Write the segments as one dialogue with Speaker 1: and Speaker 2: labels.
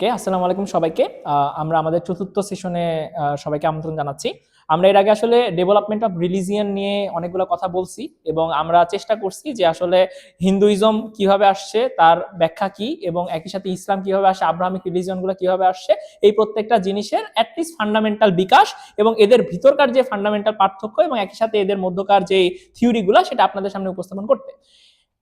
Speaker 1: ওকে আসসালামু আলাইকুম সবাইকে। আমরা আমাদের চতুর্থ সেশনে সবাইকে আমন্ত্রণ জানাচ্ছি। আমরা এর আগে আসলে ডেভেলপমেন্ট অফ রিলিজিয়ান নিয়ে অনেকগুলো কথা বলছি এবং আমরা চেষ্টা করছি যে আসলে হিন্দুইজম কীভাবে আসছে, তার ব্যাখ্যা কি এবং একই সাথে ইসলাম কীভাবে আসে আব্রাহামিক রিলিজিয়নগুলো কীভাবে আসছে, এই প্রত্যেকটা জিনিসের অ্যাটলিস্ট ফান্ডামেন্টাল বিকাশ এবং এদের ভিতরকার যে ফান্ডামেন্টাল পার্থক্য এবং একই সাথে এদের মধ্যকার যে থিওরিগুলো সেটা আপনাদের সামনে উপস্থাপন করতে।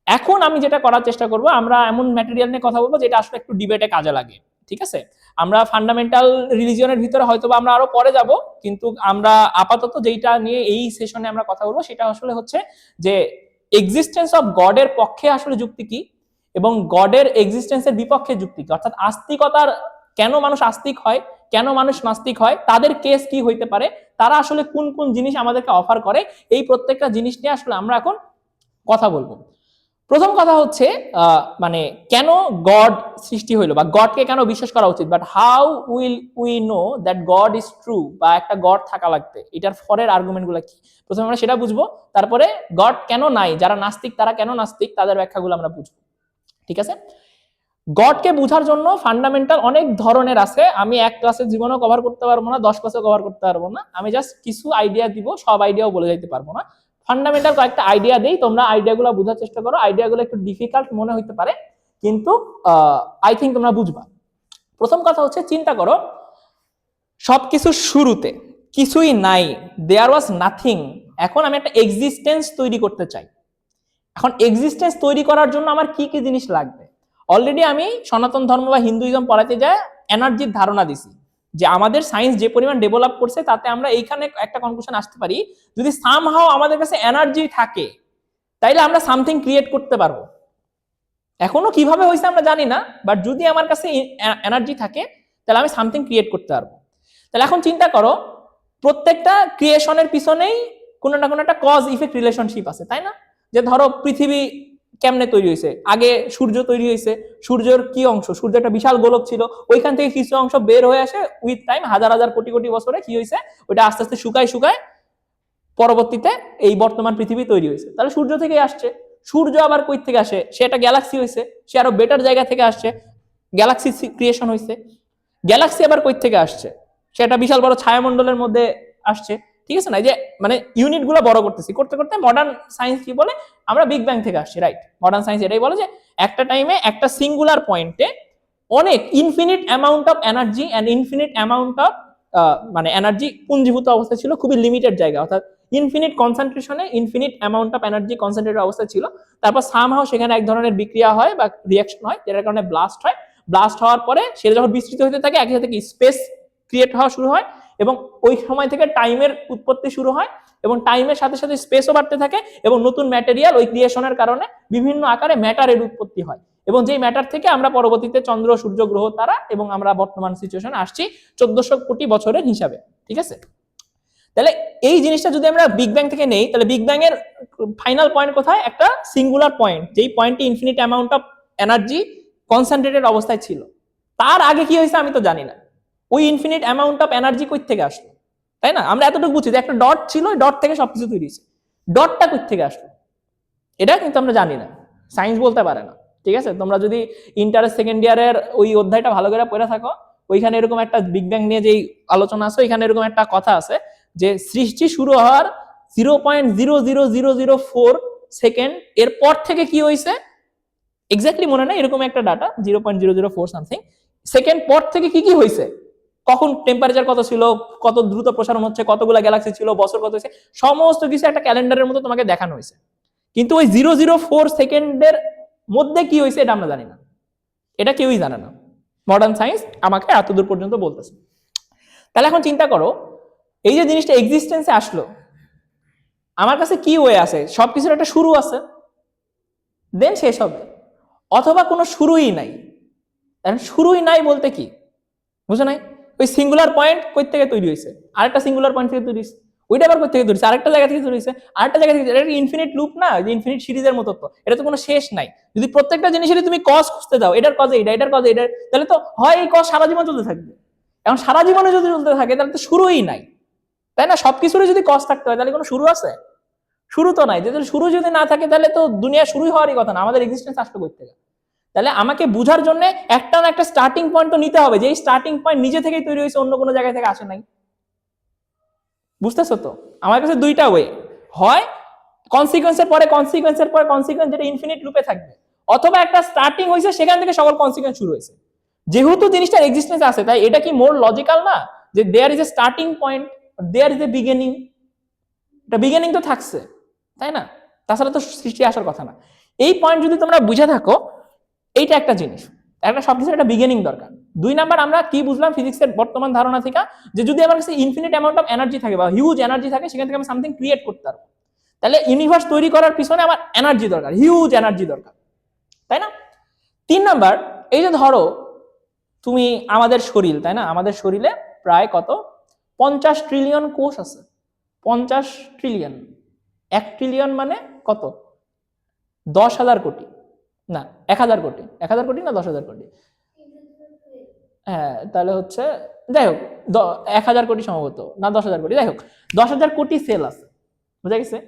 Speaker 1: এখন আমি যেটা করার চেষ্টা করব, আমরা এমন ম্যাটেরিয়াল নিয়ে কথা বলব যেটা আসলে একটু ডিবেটে কাজে লাগে। ঠিক আছে? আমরা ফান্ডামেন্টাল রিলিজিয়নের ভিতরে হয়তো আমরা আরও পরে যাব, কিন্তু আমরা আপাতত যেইটা নিয়ে এই সেশনে আমরা কথা বলব সেটা আসলে হচ্ছে যে এক্সিস্টেন্স অফ গডের পক্ষে আসলে যুক্তি কি এবং গডের এক্সিস্টেন্সের বিপক্ষে যুক্তি কি? অর্থাৎ আস্তিকতার কেন মানুষ আস্তিক হয়, কেন মানুষ নাস্তিক হয়, তাদের কেস কি হইতে পারে, তারা আসলে কোন কোন জিনিস আমাদেরকে অফার করে, এই প্রত্যেকটা জিনিস নিয়ে আসলে আমরা এখন কথা বলব। প্রথম কথা হচ্ছে মানে কেন গড সৃষ্টি হইল বা গডকে কেন বিশ্বাস করা উচিত? But how will we know that God is true বা একটা গড থাকা লাগবে? এটার ফরের আর্গুমেন্টগুলো কি? প্রথমে আমরা সেটা বুঝব, তারপরে গড কেন নাই? যারা নাস্তিক, তারা কেন নাস্তিক? তাদের ব্যাখ্যাগুলো আমরা বুঝব। ঠিক আছে? গডকে বোঝার জন্য ফান্ডামেন্টাল অনেক ধরনের আছে। আমি এক ক্লাসের জীবনেও কভার করতে পারব না, দশ ক্লাসে কভার করতে পারব না। আমি জাস্ট কিছু আইডিয়া দিব, সব আইডিয়াও বলে যাইতে পারব না। ফান্ডামেন্টাল কয়েকটা আইডিয়া দেই, তোমরা আইডিয়াগুলো বোঝার চেষ্টা করো। আইডিয়াগুলো একটু ডিফিকাল্ট মনে হতে পারে, কিন্তু আই থিঙ্ক তোমরা বুঝবা। প্রথম কথা হচ্ছে, চিন্তা করো, সবকিছুর শুরুতে কিছুই নাই দেয়ার ওয়াজ নাথিং এখন আমি একটা এক্সিস্টেন্স তৈরি করতে চাই। এখন এক্সিস্টেন্স তৈরি করার জন্য আমার কি কি জিনিস লাগবে? অলরেডি আমি সনাতন ধর্ম বা হিন্দুইজম পড়াতে যায় এনার্জির ধারণা দিছি। যে আমাদের সায়েন্স যে পরিমাণ ডেভেলপ করছে, তাতে আমরা এইখানে একটা কনক্লুশন আসতে পারি, যদি সামহাও আমাদের কাছে এনার্জি থাকে, তাইলে আমরা সামথিং ক্রিয়েট করতে পারব। এখনও কীভাবে হয়েছে আমরা জানি না বাট যদি আমার কাছে এনার্জি থাকে, তাহলে আমি সামথিং ক্রিয়েট করতে পারব। তাহলে এখন চিন্তা করো, প্রত্যেকটা ক্রিয়েশনের পিছনেই কোনো না কোনো একটা কজ ইফেক্ট রিলেশনশিপ আছে, তাই না? যে ধরো পৃথিবী কেমনে তৈরি হয়েছে? আগে সূর্য তৈরি হয়েছে, সূর্যের কি অংশ? সূর্য একটা বিশাল গোলক ছিল, ওইখান থেকে কিছু অংশ বের হয়ে আসে উইথ টাইম হাজার হাজার কোটি কোটি বছরে কি হয়েছে? ওইটা আস্তে আস্তে শুকায় শুকায় পরবর্তীতে এই বর্তমান পৃথিবী তৈরি হয়েছে। তাহলে সূর্য থেকে আসছে। সূর্য আবার কই থেকে আসে? সে একটা গ্যালাক্সি হয়েছে, সে আরও বেটার জায়গা থেকে আসছে। গ্যালাক্সি ক্রিয়েশন হয়েছে। গ্যালাক্সি আবার কই থেকে আসছে? সে একটা বিশাল বড় ছায়ামণ্ডলের মধ্যে আসছে। ঠিক আছে না? যে মানে ইউনিটগুলো বড় করতেছি। করতে করতে মডার্ন সায়েন্স কি বলে? আমরা বিগ ব্যাং থেকে আসছি রাইট মডার্ন সায়েন্স এটাই বলে যে একটা টাইমে একটা সিঙ্গুলার পয়েন্টে অনেক infinite amount of energy and infinite amount of মানে এনার্জি পুঞ্জীভূত অবস্থা ছিল, খুবই লিমিটেড জায়গা। অর্থাৎ infinite কনসেন্ট্রেশনে infinite amount of energy concentrated অবস্থা ছিল। তারপর সামহাও সেখানে এক ধরনের বিক্রিয়া হয় বা রিয়াকশন হয়, যেটার কারণে ব্লাস্ট হয়। ব্লাস্ট হওয়ার পরে সেটা যখন বিস্তৃত হতে থাকে, একই সাথে স্পেস ক্রিয়েট হওয়া শুরু হয়। এবং ওই সময় থেকে টাইমের উৎপত্তি শুরু হয় এবং টাইমের সাথে সাথে স্পেসও বাড়তে থাকে এবং নতুন ম্যাটেরিয়াল ওই ক্রিয়েশনের কারণে বিভিন্ন আকারে ম্যাটারের উৎপত্তি হয়। এবং যেই ম্যাটার থেকে আমরা পরবর্তীতে চন্দ্র, সূর্য, গ্রহ, তারা এবং আমরা বর্তমান সিচুয়েশন আসছি চোদ্দশো কোটি বছরের হিসাবে, ঠিক আছে? তাহলে এই জিনিসটা যদি আমরা বিগ ব্যাং থেকে নেই, তাহলে বিগ ব্যাং এর ফাইনাল পয়েন্ট কোথায়? একটা সিঙ্গুলার পয়েন্ট যেই পয়েন্টটি infinite amount of energy concentrated অবস্থায় ছিল। তার আগে কি হয়েছে আমি তো জানি না। ওই ইনফিনিট অ্যামাউন্ট অফ এনার্জি কই থেকে আসলো? তাই না? আমরা এতটুকু বুঝি যে একটা ডট ছিল ডট থেকে সবকিছু তৈরি হয়েছে। ডটটা কই থেকে আসলো? এটা কিন্তু আমরা জানি না। সায়েন্স বলতে পারে না। ঠিক আছে? তোমরা যদি ইন্টারের সেকেন্ড ইয়ারের ওই অধ্যায়টা ভালো করে পড়ে থাকো, ওইখানে এরকম একটা বিগ ব্যাং নিয়ে যেই আলোচনা আছে, ওইখানে এরকম একটা কথা আছে যে সৃষ্টি শুরু হওয়ার zero point zero zero zero zero four second এর পর থেকে কি হয়েছে এক্স্যাক্টলি মনে নাই, এরকম একটা data zero point zero zero four something second পর থেকে কি কি হয়েছে কখন টেম্পারেচার কত ছিল, কত দ্রুত প্রসারণ হচ্ছে, কতগুলো গ্যালাক্সি ছিল, বছর কত হয়েছে, সমস্ত কিছু একটা ক্যালেন্ডারের মতো তোমাকে দেখানো হয়েছে। কিন্তু ওই জিরো জিরো ফোর সেকেন্ডের মধ্যে কি হয়েছে এটা আমরা জানি না। এটা কেউই জানে না। মডার্ন সায়েন্স আমাকে এতদূর পর্যন্ত বলতেছে। তাহলে এখন চিন্তা করো, এই যে জিনিসটা এক্সিস্টেন্সে আসলো, আমার কাছে কি ওয়ে আছে? সব কিছুর একটা শুরু আছে দেন শেষ হবে। অথবা কোনো শুরুই নাই। শুরুই নাই বলতে কি? বুঝো নাই? ওই সিঙ্গুলার পয়েন্ট কই থেকে তৈরি হয়েছে? আরেকটা সিঙ্গুলার পয়েন্ট থেকে তৈরি হয়েছে। ওইটা আবার কই থেকে হয়েছে? আরেকটা জায়গা থেকে তৈরি হয়েছে। আরেকটা জায়গা থেকে এটা ইনফিনিট লুপ না? যে ইনফিনিট সিরিজের মতো তো। এটা তো কোনো শেষ নাই। যদি প্রত্যেকটা জিনিসেরই তুমি কজ খুঁজতে দাও, এটার কজে এটা এটার কজে এটা তাহলে তো হয় এই কজ সারা জীবন চলতে থাকবে। এখন সারা জীবনে যদি চলতে থাকে, তাহলে তো শুরুই নাই। তাই না? সবকিছুরই যদি কজ থাকতে হয়, তাহলে কোনো শুরু আছে? শুরু তো নাই। যদি শুরু যদি না থাকে, তাহলে তো দুনিয়া শুরুই হওয়ারই কথা না। আমাদের এক্সিস্টেন্স আসতে করতে তাহলে আমাকে বুঝার জন্য একটা না একটা স্টার্টিং পয়েন্ট তো নিতে হবে যে এই স্টার্টিং পয়েন্ট নিজে থেকেই তৈরি হয়েছে, অন্য কোনো জায়গা থেকে আসে নাই। বুঝতেছো তো? আমার কাছে দুইটা ওয়ে হয় কনসিকোয়েন্সের পরে কনসিকোয়েন্সের পরে কনসিকোয়েন্স যেটা ইনফিনিট লুপে থাকবে, অথবা একটা স্টার্টিং হয়েছে, সেখান থেকে সকল কনসিকোয়েন্স শুরু হয়েছে। যেহেতু জিনিসটার এক্সিস্টেন্স আছে, তাই এটা কি মোর লজিক্যাল না? যে there is a starting point there is a beginning এটা বিগিনিং তো থাকছে, তাই না? তাছাড়া তো সৃষ্টি আসার কথা না। এই পয়েন্ট যদি তোমরা বুঝে থাকো এইটা একটা জিনিস। একটা সবকিছুর একটা বিগিনিং দরকার। দুই নাম্বার, আমরা কি বুঝলাম ফিজিক্সের বর্তমান ধারণা থেকে? যে যদি আমার কাছে ইনফিনিট অ্যামাউন্ট অফ এনার্জি থাকে বা হিউজ এনার্জি থাকে, সেখান থেকে আমি সামথিং ক্রিয়েট করতে পারব। তাহলে ইউনিভার্স তৈরি করার পিছনে আমার এনার্জি দরকার হিউজ এনার্জি দরকার। তাই না? তিন নাম্বার, এই যে ধরো, তুমি আমাদের শরীর, তাই না? আমাদের শরীরে প্রায় কত? পঞ্চাশ ট্রিলিয়ন কোষ আছে। পঞ্চাশ ট্রিলিয়ন এক ট্রিলিয়ন মানে কত? দশ হাজার কোটি। না, এক হাজার কোটি, এক হাজার কোটি না দশ হাজার কোটি? হ্যাঁ তাহলে হচ্ছে, যাই হোক এক হাজার কোটি সম্ভবত, না দশ হাজার কোটি, যাই হোক, দশ হাজার কোটি সেল আছে, বুঝা গেছে?